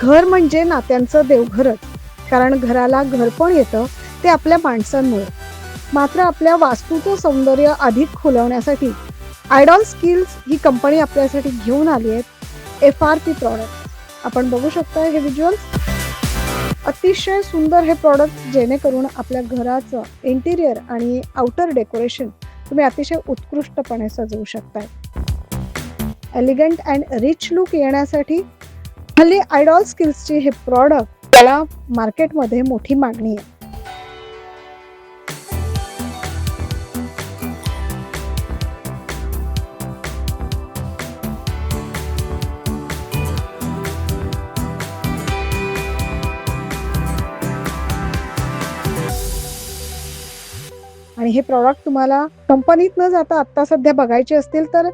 घर म्हणजे नात्यांचं देवघरच. कारण घराला घर पण येतं ते आपल्या माणसांमुळे. मात्र आपल्या वास्तूचं सौंदर्य अधिक खुलवण्यासाठी आयडॉल स्किल्स ही कंपनी आपल्यासाठी घेऊन आली आहे एफ आर पी प्रॉडक्ट आपण बघू शकता हे व्हिज्युअल्स अतिशय सुंदर हे प्रॉडक्ट जेणेकरून आपल्या घराचं इंटिरियर आणि आउटर डेकोरेशन तुम्ही अतिशय उत्कृष्टपणे सजवू शकताय. एलिगंट अँड रिच लुक येण्यासाठी हल्ली आयडॉल स्किल्सची हे प्रॉडक्ट त्याला मार्केटमध्ये मोठी मागणी आहे. आणि हे प्रॉडक्ट तुम्हाला कंपनीत न जाता आत्ता सध्या बघायचे असतील तर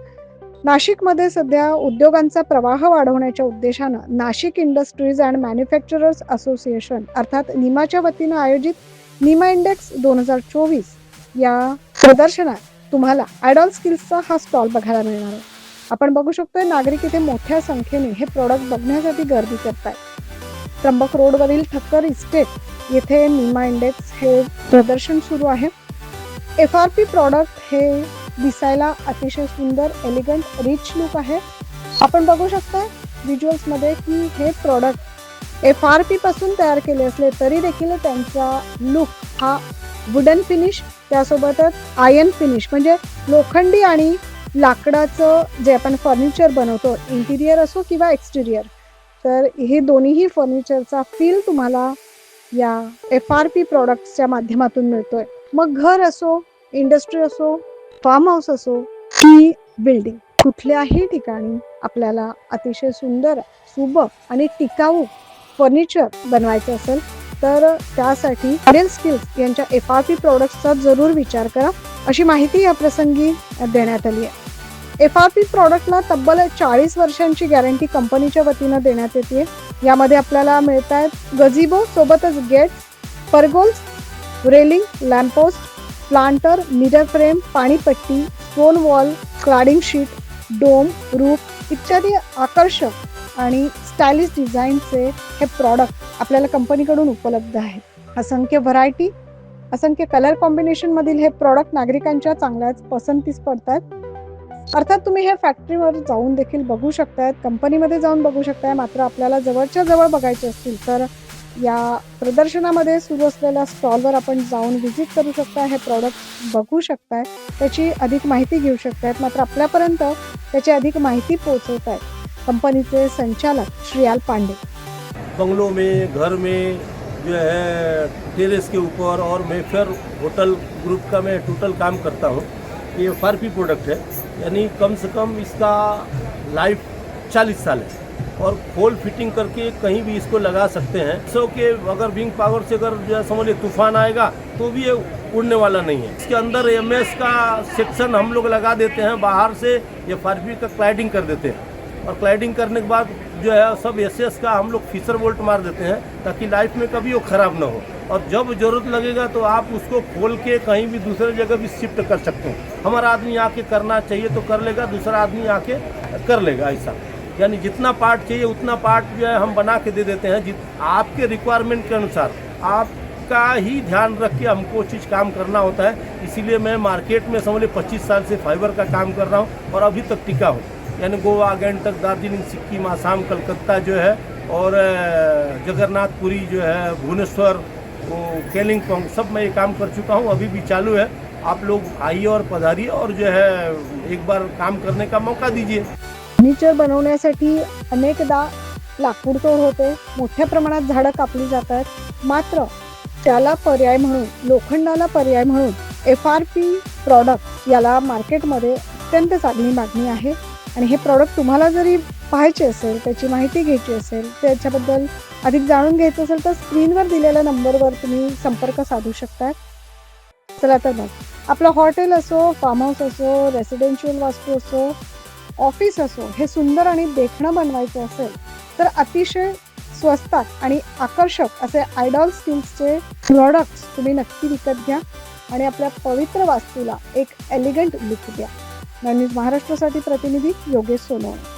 नाशिकमध्ये सध्या उद्योगांचा प्रवाह वाढवण्याच्या उद्देशानं Nashik industries and manufacturers association अर्थात निमाच्या वतीनं आयोजित निमा इंडेक्स दोन हजार चोवीस या प्रदर्शनात तुम्हाला आयडॉल स्किल्सचा हा स्टॉल बघायला मिळणार आहे. आपण बघू शकतोय नागरिक इथे मोठ्या संख्येने हे प्रॉडक्ट बघण्यासाठी गर्दी करतायत. त्र्यंबक रोडवरील ठक्कर इस्टेट येथे निमा इंडेक्स हे प्रदर्शन सुरू आहे. एफ आर पी प्रॉडक्ट हे दिसायला अतिशय सुंदर एलिगंट रिच लुक आहे. आपण बघू शकता व्हिज्युअल्समध्ये की हे प्रॉडक्ट एफ आर पी पासून तयार केले असले तरी देखील त्यांचा लुक हा वुडन फिनिश त्यासोबतच आयन फिनिश म्हणजे लोखंडी आणि लाकडाचं जे आपण फर्निचर बनवतो इंटिरियर असो किंवा एक्सटिरियर तर हे दोन्हीही फर्निचरचा फील तुम्हाला या एफ आर पी प्रॉडक्ट्सच्या माध्यमातून मिळतोय. मग घर असो इंडस्ट्री असो फार्म हाऊस असो की बिल्डिंग कुठल्याही ठिकाणी आपल्याला अतिशय सुंदर सुबक आणि टिकाऊ फर्निचर बनवायचं असेल तर त्यासाठी आयडल स्किल्स यांच्या एफ आर पी प्रॉडक्ट्सचा जरूर विचार करा. अशी माहिती या प्रसंगी देण्यात आली आहे. एफ आर पी प्रॉडक्टला तब्बल चाळीस वर्षांची गॅरंटी कंपनीच्या वतीनं देण्यात येते. यामध्ये आपल्याला मिळत आहेत गझिबो सोबतच gate pergolas railing lamppost planter mirror frame पाणीपट्टी stone wall cladding sheet dome roof इत्यादी आकर्षक आणि स्टायलिश डिझाईनचे हे प्रॉडक्ट आपल्याला कंपनीकडून उपलब्ध आहेत. असंख्य व्हरायटी असंख्य कलर कॉम्बिनेशनमधील हे प्रॉडक्ट नागरिकांच्या चांगल्याच पसंतीस पडतात. अर्थात तुम्ही हे फॅक्टरीवर जाऊन देखील बघू शकतायत कंपनीमध्ये जाऊन बघू शकताय मात्र आपल्याला जवळच्या जवळ बघायचे असतील तर या प्रदर्शनामध्ये सुरू असलेल्या स्टॉलवर आपण जाऊन व्हिजिट करू शकता हे प्रॉडक्ट बघू शकताय. त्याची अधिक माहिती घेऊ शकतायत. मात्र आपल्यापर्यंत त्याची अधिक माहिती पोहोचवत आहेत कंपनीचे संचालक श्रियाल पांडे. बंगलो में घर में जो है टेरेस के ऊपर और मैं फिर होटल ग्रुप का मैं टोटल काम करता हूँ। ये फार पी प्रोडक्ट है। यानी कम से कम इसका लाइफ 40 साल है। और खोल फिटिंग करके कहीं भी इसको लगा सकते हैं। सो के अगर विंग पावर से अगर जो समझ लीजिए, तूफ़ान आएगा तो भी ये उड़ने वाला नहीं है। इसके अंदर एमएस का सेक्शन हम लोग लगा देते हैं, बाहर से ये फारपी का क्लाइडिंग कर देते हैं। और क्लाइडिंग करने के बाद जो है, सब एस का हम लोग फीसर बोल्ट मार देते हैं, ताकि लाइफ में कभी वो ख़राब ना हो। और जब ज़रूरत लगेगा तो आप उसको खोल के कहीं भी दूसरे जगह भी शिफ्ट कर सकते हैं। हमारा आदमी आके करना चाहिए तो कर लेगा, दूसरा आदमी आके कर लेगा, ऐसा। यानी जितना पार्ट चाहिए, उतना पार्ट जो है हम बना के दे देते हैं। जित, आपके रिक्वायरमेंट के अनुसार, आपका ही ध्यान रख के हमको चीज़ काम करना होता है। इसीलिए मैं मार्केट में समझ लीजिए पच्चीस साल से फाइबर का काम कर रहा हूँ और अभी तक टिका हूँ। यानी गोवा, गैंगटक, दार्जिलिंग, सिक्किम, आसाम, कलकत्ता जो है और जगन्नाथपुरी जो है, भुवनेश्वर, वो केलिंगपोंग, सब मैं ये काम कर चुका हूँ। अभी भी चालू है। आप लोग आइए और पधारिए और जो है, एक बार काम करने का मौका दीजिए। फर्निचर बनवण्यासाठी अनेकदा लाकूडतोड होते. मोठ्या प्रमाणात झाडं कापली जातात. मात्र त्याला पर्याय म्हणून लोखंडाला पर्याय म्हणून एफ आर पी प्रॉडक्ट याला मार्केटमध्ये अत्यंत चांगली मागणी आहे. आणि हे प्रॉडक्ट तुम्हाला जरी पाहायचे असेल त्याची माहिती घ्यायची असेल त्याच्याबद्दल अधिक जाणून घ्यायचं असेल तर स्क्रीनवर दिलेल्या नंबरवर तुम्ही संपर्क साधू शकता. चला तर मग. आपलं हॉटेल असो फार्म हाऊस असो रेसिडेन्शियल वास्तू असो ऑफिस असो हे सुंदर आणि देखणं बनवायचं असेल तर अतिशय स्वस्तात आणि आकर्षक असे आयडॉल स्किल्सचे प्रॉडक्ट्स तुम्ही नक्की विकत घ्या आणि आपल्या पवित्र वास्तूला एक एलिगंट लुक द्या. न्यूज महाराष्ट्रासाठी प्रतिनिधी योगेश सोनवणे.